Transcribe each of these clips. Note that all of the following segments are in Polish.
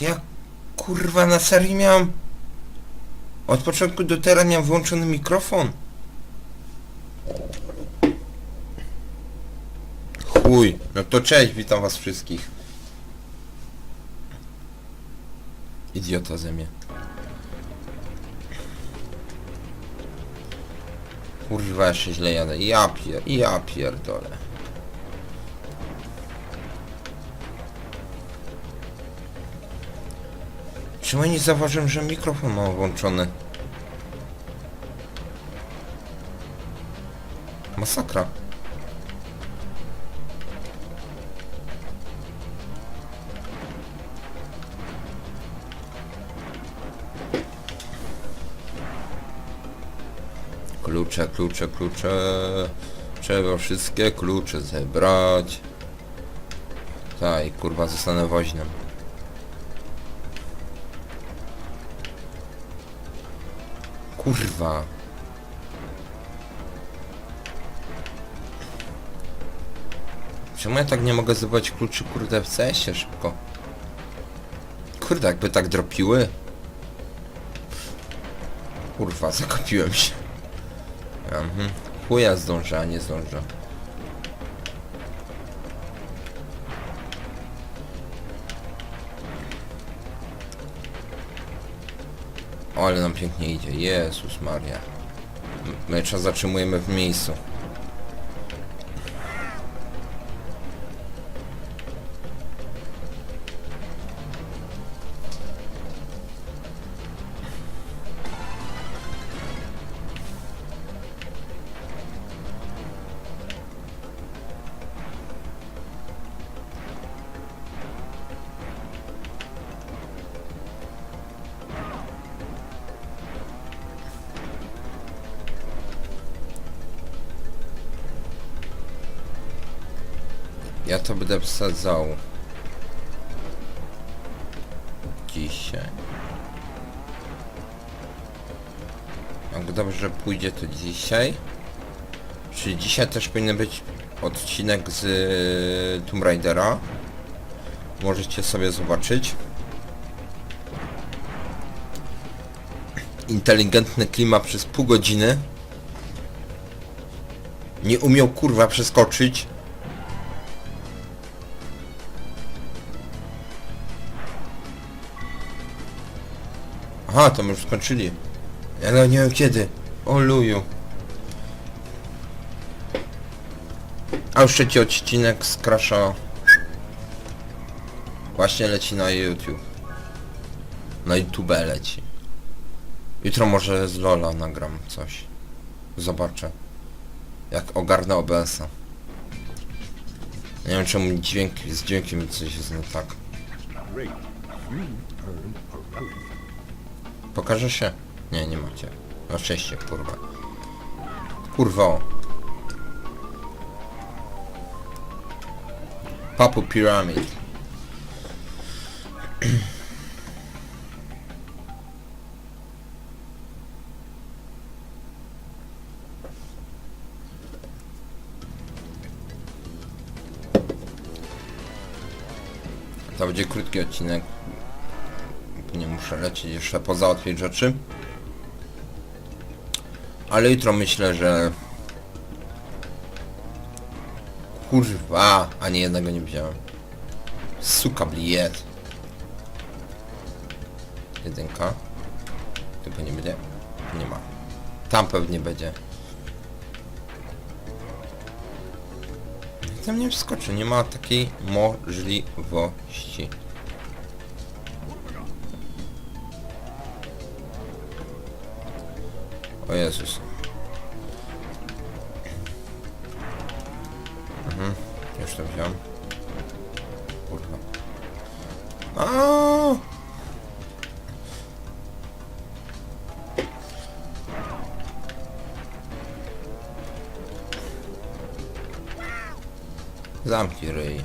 Ja kurwa na serii miałem... Od początku do teraz miałem włączony mikrofon. Chuj, no to cześć, witam was wszystkich. Idiota ze mnie. Kurwa, jeszcze źle jadę. Ja pier... ja pierdolę. Nie zauważyłem, że mikrofon mam włączony? Masakra. Klucze, klucze, klucze. Trzeba wszystkie klucze zebrać. Tak, kurwa zostanę woźnym. Kurwa. Czemu ja tak nie mogę zdobywać kluczy kurde w CS-ie szybko? Kurde, jakby tak dropiły. Kurwa, zakapiłem się. Mhm. Chuja zdążę, a nie zdążę. O, ale nam pięknie idzie. Jezus Maria. My czas zatrzymujemy w miejscu. Ja to będę wsadzał. Dzisiaj. Jak dobrze pójdzie to dzisiaj. Czy dzisiaj też powinien być odcinek z y, Tomb Raidera? Możecie sobie zobaczyć. Inteligentny klima przez pół godziny. Nie umiał kurwa przeskoczyć. Aha, to my już skończyli. Ale nie wiem kiedy. O luju. A już trzeci odcinek z Crasha właśnie leci na YouTube. Na YouTube leci. Jutro może z Lola nagram coś. Zobaczę. Jak ogarnę OBS-a. Nie wiem czemu dźwięk, z dźwiękiem coś jest nie tak. Pokaże się? Nie, nie macie. Na szczęście, kurwa. Kurwa. Papu Pyramid. To będzie krótki odcinek. Nie muszę lecieć jeszcze pozałatwić rzeczy. Ale jutro myślę, że... Kurwa, ani jednego nie wziąłem. Suka bliet. Jedynka. Tu nie będzie? Nie ma. Tam pewnie będzie. Tam nie wskoczy, nie ma takiej możliwości. Jezus. Mhm, już to wziąłem. Kurwa. Aaaa! Zamknij ryj.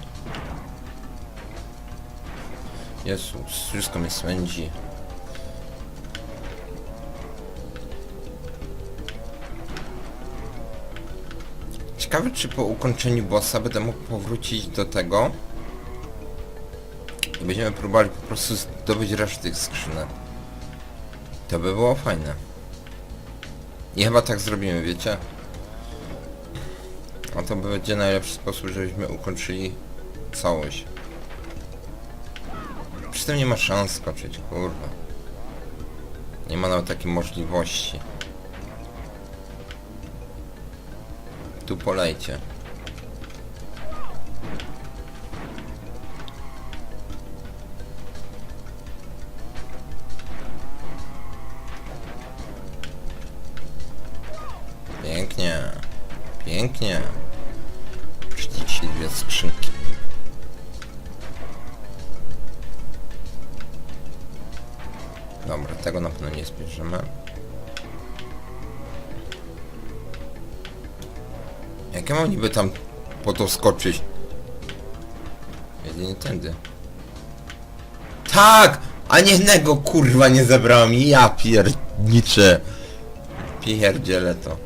Jezus, wszystko mnie swędzi. Ciekawe czy po ukończeniu bossa będę mógł powrócić do tego i będziemy próbowali po prostu zdobyć resztę tych skrzynek. To by było fajne. I chyba tak zrobimy, wiecie? A to będzie najlepszy sposób, żebyśmy ukończyli całość. Przy tym nie ma szans skoczyć, kurwa. Nie ma nawet takiej możliwości. Tu polejcie. Pięknie. Pięknie. Mam niby tam po to skoczyć? Jedynie tędy. Tak! A nie jednego kurwa nie zabrałem. Ja pierniczę. Pierdzielę to.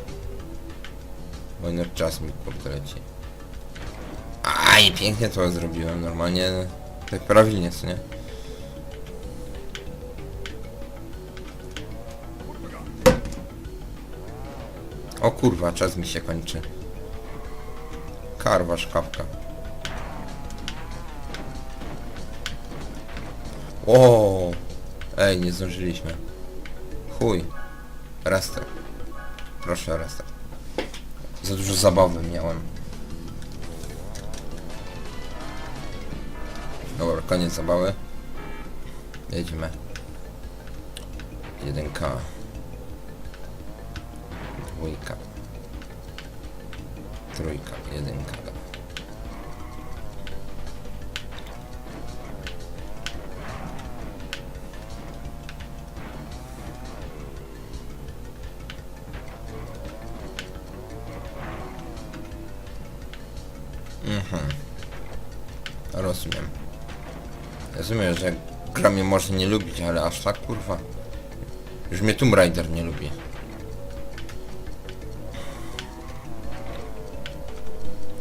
Bo inny czas mi podleci. Aj, pięknie to zrobiłem. Normalnie tak prawilnie, co nie? O kurwa, czas mi się kończy. Karwa, szkawka. O, Ej, nie zdążyliśmy. Chuj. Restart. Proszę restart. Za dużo zabawy miałem. Dobra, koniec zabawy. Jedziemy. Jedynka. Dwójka. Trójka, jedynka. Mhm. Rozumiem. Rozumiem, że gra mnie może nie lubić, ale aż tak kurwa. Już mnie Tomb Raider nie lubi.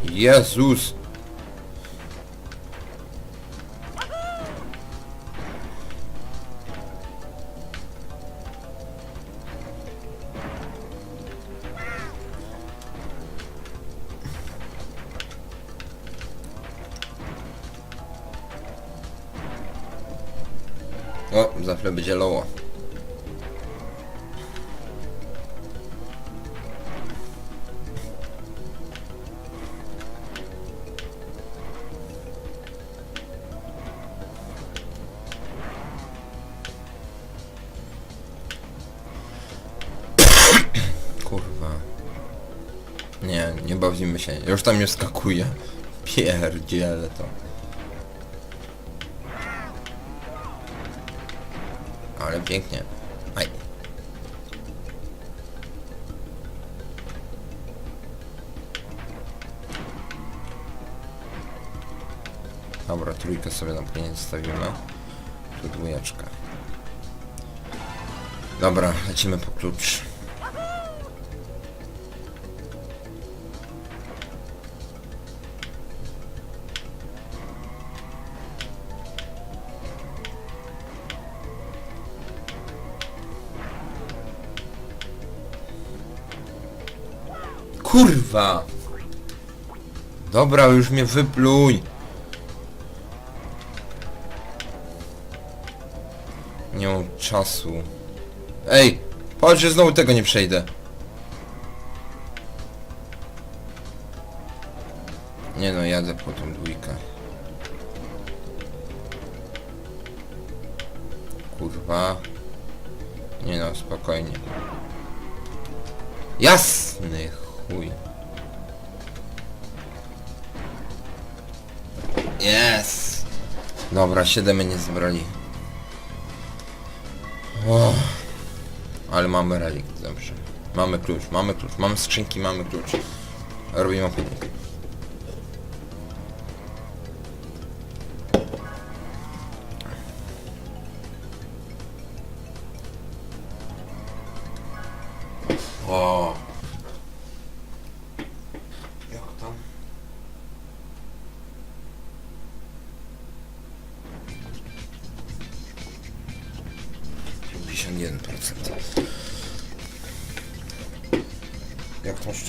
Jezus! O, za chwilę będzie loło. Nie, nie bawimy się. Już tam nie skakuje. Pierdziele to. Ale pięknie. Aj. Dobra, trójkę sobie na koniec stawimy. Tu dwójeczka. Dobra, lecimy po klucz. Kurwa! Dobra, już mnie wypluj! Nie mam czasu. Ej! Chodź, że znowu tego nie przejdę. Yes! Dobra, siedemy nie zebrali. O, ale mamy relikt, dobrze. Mamy klucz, mamy klucz, mamy skrzynki, mamy klucz. Robimy opening.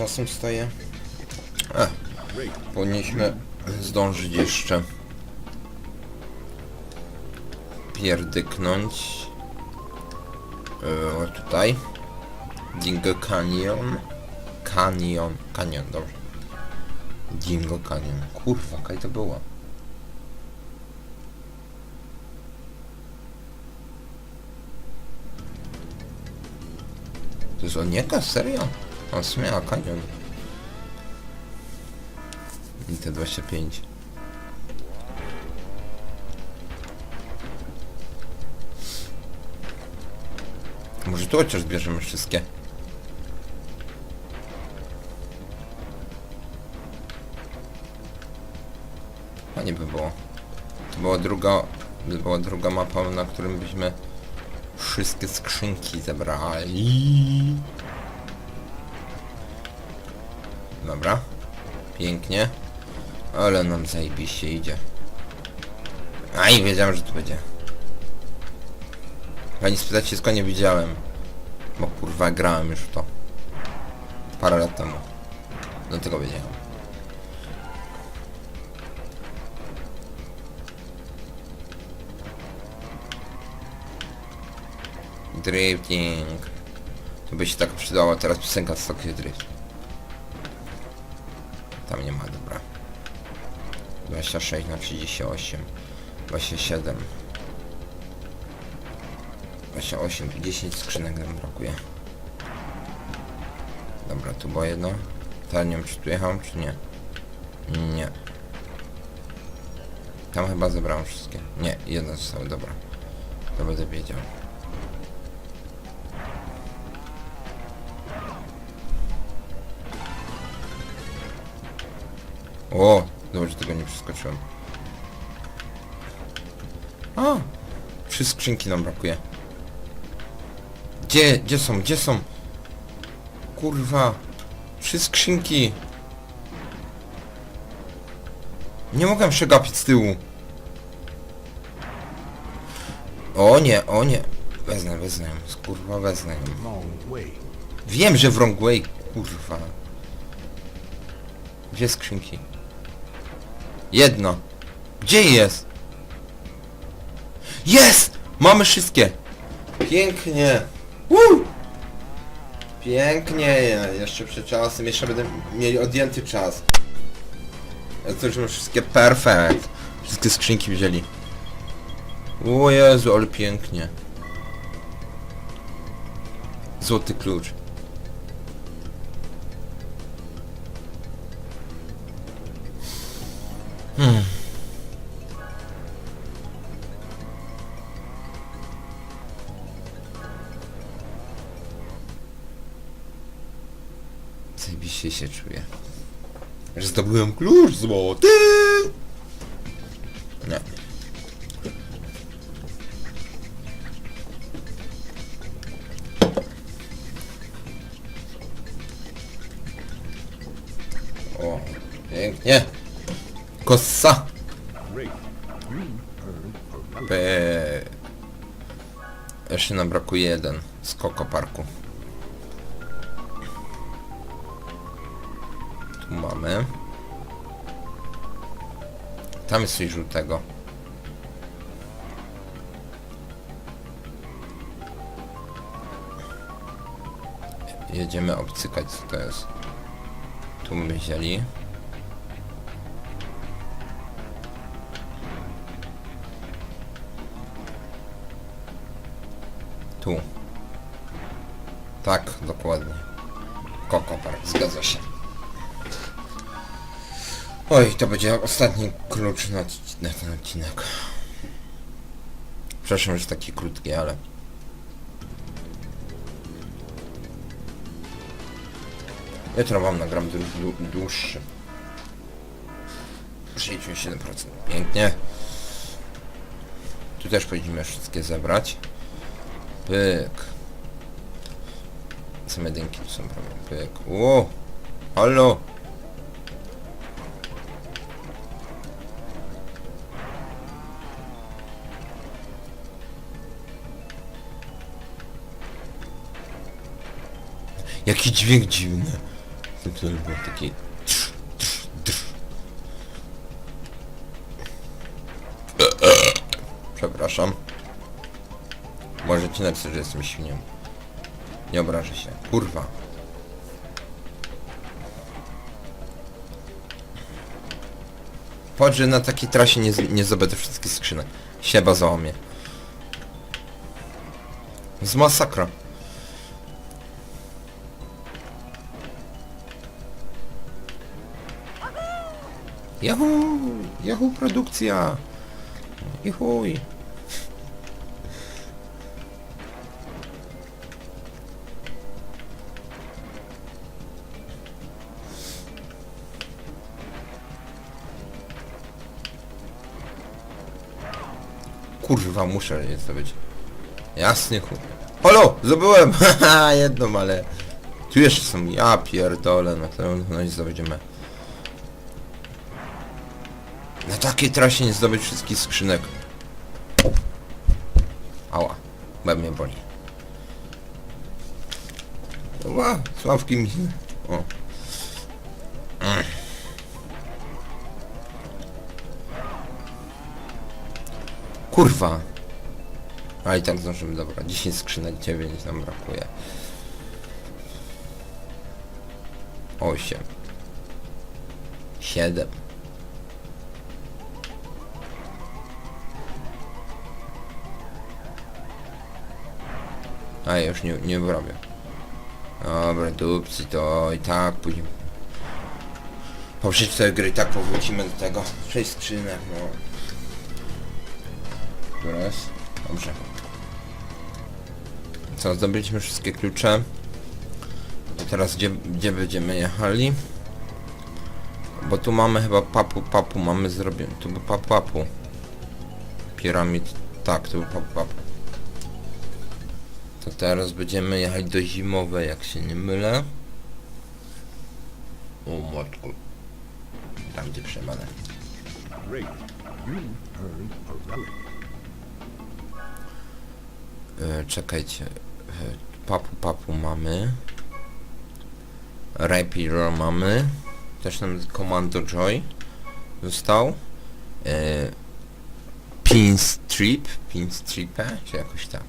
Czasem stoję? A, powinniśmy zdążyć jeszcze pierdyknąć e, tutaj Dingo Canyon Canyon, Canyon, dobrze Dingo Canyon, kurwa, kaj to było To jest Onieka? Serio? On sumie Canyon I te 25 Może tu chociaż zbierzemy wszystkie. Fajnie by było. To była druga, by była druga mapa, na którym byśmy wszystkie skrzynki zebrali. Dobra. Pięknie. Ale nam zajebiście idzie. Aj, wiedziałem, że tu będzie. Pani spytać się skąd nie widziałem. Bo kurwa grałem już w to. Parę lat temu. Dlatego wiedziałem. Drifting. To by się tak przydała teraz piosenka z Tokyo Drift. Tam nie ma, dobra. 26 na 38. 27. 28, 10 skrzynek nam brakuje. Dobra, tu było jedno. Ta nie wiem czy tu jechałem, czy nie. Nie. Tam chyba zebrałem wszystkie. Nie, jedno zostało, dobra. To będę wiedział. O, dobrze, tego nie przeskoczyłem. A, trzy skrzynki nam brakuje. Gdzie, gdzie są, gdzie są? Kurwa. Trzy skrzynki. Nie mogłem przegapić z tyłu. O nie, o nie. Wezmę, wezmę. Kurwa, wezmę. Wiem, że w wrong way, kurwa. Dwie skrzynki. Jedno. Gdzie jest? Jest! Mamy wszystkie! Pięknie! Woo! Pięknie! Jeszcze przed czasem, jeszcze będę mieli odjęty czas. Ja to już mam wszystkie perfekt. Wszystkie skrzynki wzięli. O Jezu, ale pięknie. Złoty klucz. Hmm. Zajebiście się czuję. Że zdobyłem klucz złoty! Nie. O, pięknie. Kossa. Pe... Jeszcze nam brakuje jeden z Koko Parku. Tu mamy. Tam jest coś żółtego. Jedziemy obcykać co to jest. Tu my wzięli. Tu. Tak, dokładnie. Koko Park, zgadza się. Oj, to będzie ostatni klucz na, na ten odcinek. Przepraszam, że taki krótki, ale... Jutro wam nagram dłu- dłu- dłuższy. 67%. Pięknie. Tu też powinniśmy wszystkie zebrać. Pyk. Same jedynki tu są prawie. Pyk. O! Halo! Jaki dźwięk dziwny. To był taki... trz, trz, trz. Przepraszam. Możecie napisać, że jestem świnią. Nie obrażę się. Kurwa. Patrz, że na takiej trasie nie, nie zdobędę wszystkich skrzynek. Sieba załamie. Z masakra. Yahoo! Yahoo produkcja! Juhuj! Kurwa, muszę je zdobyć. Jasny chuj. Halo! Zdobyłem! Haha, jedną, ale... Tu jeszcze są, ja pierdolę, no to no i zdobędziemy. Na takiej trasie nie zdobyć wszystkich skrzynek. Ała, bo mnie boli. Ła, sławki mi... O. Kurwa. A i tak zdążymy, dobra. 10 skrzynek, 9 nam brakuje. 8 7 A już nie, nie wyrobię. Dobra, dupcy to i tak później. Po przeczytaniu gry tak powrócimy do tego. 6 skrzynek, no. Która jest? Dobrze. Co, zdobyliśmy wszystkie klucze. To teraz gdzie, gdzie będziemy jechali? Bo tu mamy chyba papu papu mamy zrobione. Tu był papu papu. Piramid. Tak, tu był papu papu. To teraz będziemy jechać do zimowej, jak się nie mylę. O matku. Tam gdzie przemadę. Great. You earned a relic. E, czekajcie. E, papu papu mamy. Rapier mamy. Też nam Commando Joy został. E, Pin Strip. Pin Stripę? Czy jakoś tak.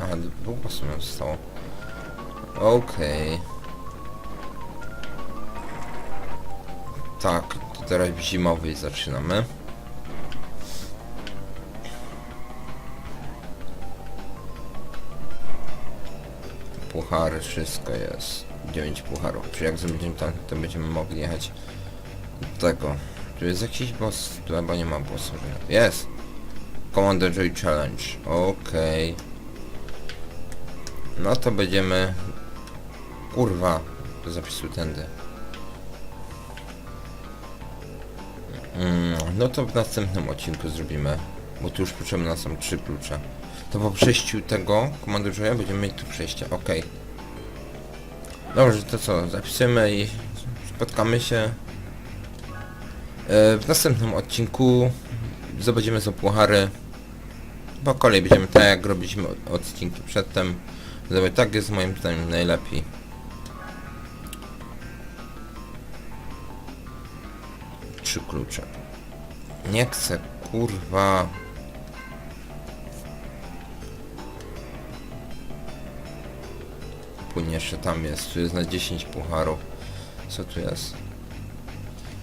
A, po prostu nam zostało. Okej. Tak, to teraz w zimowej zaczynamy. Puchary, wszystko jest. 9 pucharów. Czy jak będziemy tam, to będziemy mogli jechać do tego. Tu jest jakiś boss? Tu chyba nie ma bossu. że- Jest! Commander Joy Challenge. Okej. No to będziemy... Kurwa. Do zapisu tędy. Mm, no to w następnym odcinku zrobimy. Bo tu już potrzebne są trzy klucze. To po przejściu tego komandy Joya będziemy mieć tu przejście, okej. Dobrze, to co, zapisujemy i spotkamy się e, w następnym odcinku. Zobaczymy za puchary. Po kolei będziemy tak jak robiliśmy od- odcinki przedtem. Zobacz, tak jest moim zdaniem najlepiej. Trzy klucze. Nie chcę, kurwa. Płynie jeszcze tam jest, tu jest na 10 pucharów. Co tu jest?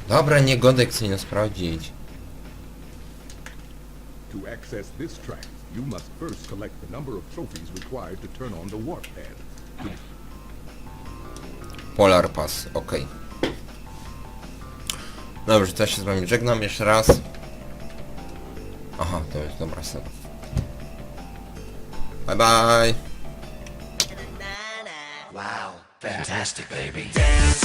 Dobra, nie godek chcę nie sprawdzić. To access this track, you must first collect the number of trophies required to turn on the warp pad. Polar Pass, okej. Dobrze, to ja się z wami żegnam jeszcze raz. Aha, to jest dobra scena. Bye bye! Baby. Dance.